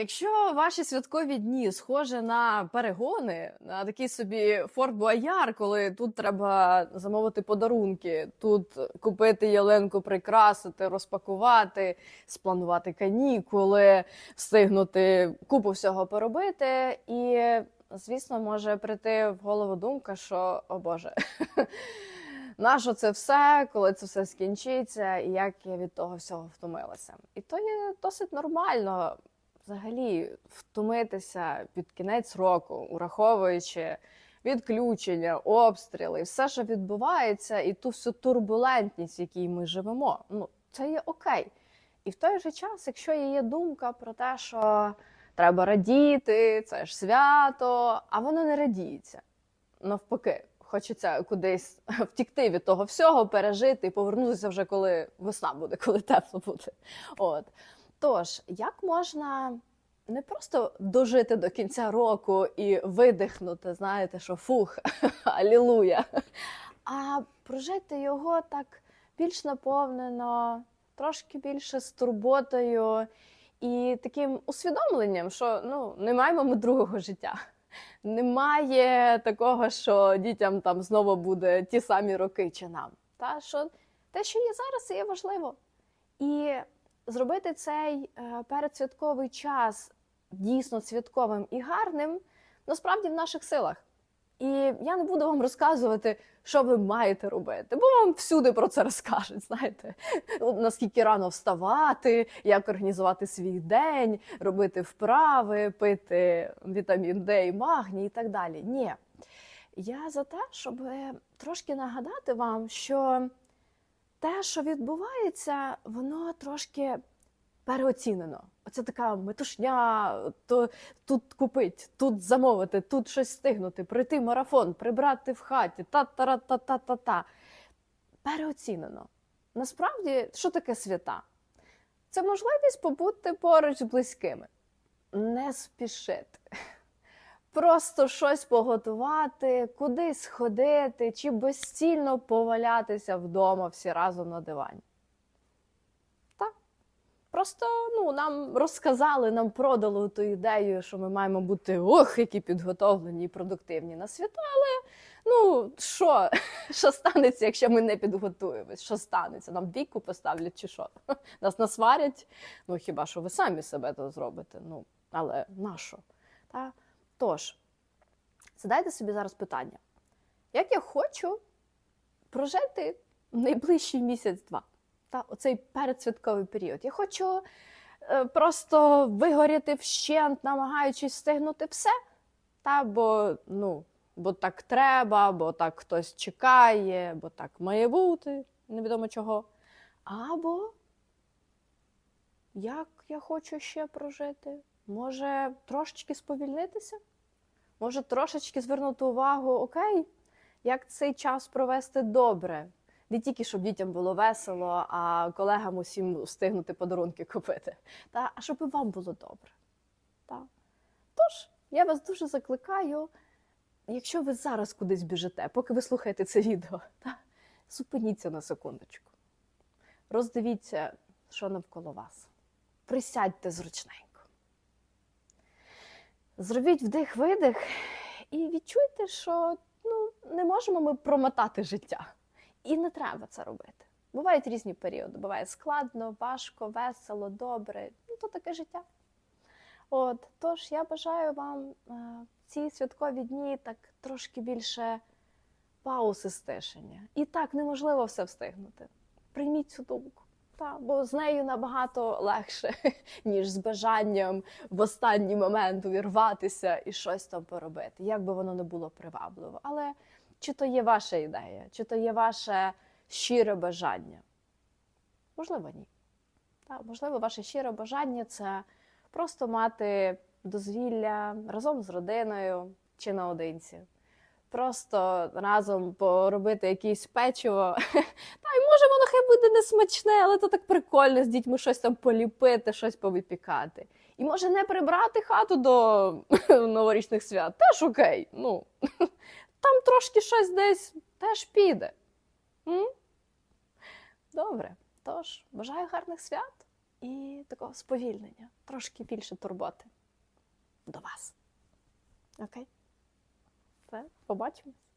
Якщо ваші святкові дні схожі на перегони, на такий собі Форт Бояр, коли тут треба замовити подарунки, тут купити ялинку, прикрасити, розпакувати, спланувати канікули, встигнути купу всього поробити, і звісно, може прийти в голову думка, що о Боже. Нащо це все, коли це все скінчиться, і як я від того всього втомилася? І то є досить нормально взагалі втомитися під кінець року, ураховуючи відключення, обстріли, все, що відбувається, і ту всю турбулентність, в якій ми живемо. Ну, це є окей. І в той же час, якщо є думка про те, що треба радіти, це ж свято, а воно не радіється. Навпаки, хочеться кудись втікти від того всього, пережити і повернутися вже, коли весна буде, коли тепло буде. От. Тож, як можна не просто дожити до кінця року і видихнути, знаєте, що фух, алілуя, а прожити його так більш наповнено, трошки більше з турботою і таким усвідомленням, що ну, не маємо ми другого життя. Немає такого, що дітям там знову буде ті самі роки чи нам. Та що те, що є зараз, є важливо. І зробити цей е, передсвятковий час дійсно святковим і гарним, насправді в наших силах. І я не буду вам розказувати, що ви маєте робити, бо вам всюди про це розкажуть. Знаєте, наскільки рано вставати, як організувати свій день, робити вправи, пити вітамін Д і магній і так далі. Ні. Я за те, щоб трошки нагадати вам, що те, що відбувається, воно трошки переоцінено. Оце така метушня, то тут купить, тут замовити, тут щось стигнути, пройти марафон, прибрати в хаті, та-та-та-та-та-та. Переоцінено. Насправді, що таке свята? Це можливість побути поруч з близькими, не спішити. Просто щось поготувати, кудись ходити чи безцільно повалятися вдома всі разом на дивані. Просто ну, нам розказали, нам продали ту ідею, що ми маємо бути ох, які підготовлені і продуктивні на свято, але ну що? Що станеться, якщо ми не підготуємось? Що станеться? Нам віку поставлять чи що? Нас насварять? Ну хіба що ви самі себе то зробите? Ну, але на що? Так? Тож, задайте собі зараз питання: як я хочу прожити найближчий місяць-два, та оцей передсвятковий період? Я хочу е, просто вигоріти вщент, намагаючись встигнути все, та, бо, ну, бо так треба, бо так хтось чекає, бо так має бути, невідомо чого. Або як я хочу ще прожити? Може, трошечки сповільнитися? Може, трошечки звернути увагу, окей, як цей час провести добре. Не тільки щоб дітям було весело, а колегам усім встигнути подарунки купити. Та, А щоб і вам було добре. Та. Тож, я вас дуже закликаю, якщо ви зараз кудись біжите, поки ви слухаєте це відео, та, зупиніться на секундочку. Роздивіться, що навколо вас. Присядьте зручненько. Зробіть вдих-видих і відчуйте, що ну, не можемо ми промотати життя. І не треба це робити. Бувають різні періоди. Буває складно, важко, весело, добре. Ну, то таке життя. От, Тож я бажаю вам в ці святкові дні так трошки більше паузи стишення. І так неможливо все встигнути. Прийміть цю думку. Та, бо з нею набагато легше, ніж з бажанням в останній момент увірватися і щось там поробити, як би воно не було привабливо. Але чи то є ваша ідея, чи то є ваше щире бажання? Можливо, ні. Та, можливо, ваше щире бажання це просто мати дозвілля разом з родиною чи наодинці просто разом поробити якесь печиво. Та й може воно хай буде не смачне, але то так прикольно з дітьми щось там поліпити, щось повипікати. І може не прибрати хату до новорічних свят. Теж окей. Ну, там трошки щось десь теж піде. М? Добре. Тож, бажаю гарних свят і такого сповільнення, трошки більше турботи до вас. Окей? Все, побачимось.